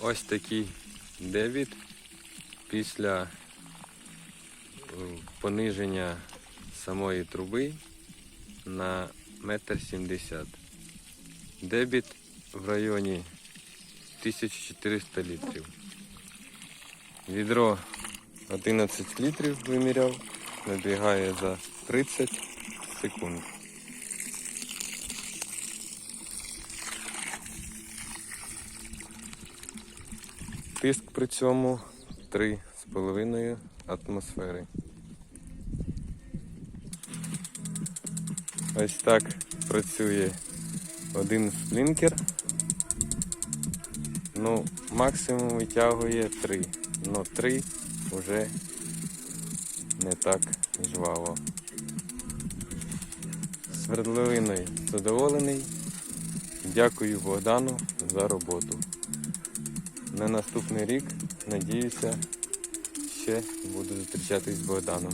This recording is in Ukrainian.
Ось такий дебіт після е, пониження самої труби на метр сімдесят. Дебіт в районі 1400 літрів. Відро 11 літрів виміряв, набігає за 30 секунд. Тиск при цьому 3,5 атмосфери. Ось так працює один сплінкер. Ну, максимум витягує 3. Ну 3 вже не так жваво. Свердловиною задоволений. Дякую Богдану за роботу. На наступний рік, надіюся, ще буду зустрічатись з Богданом.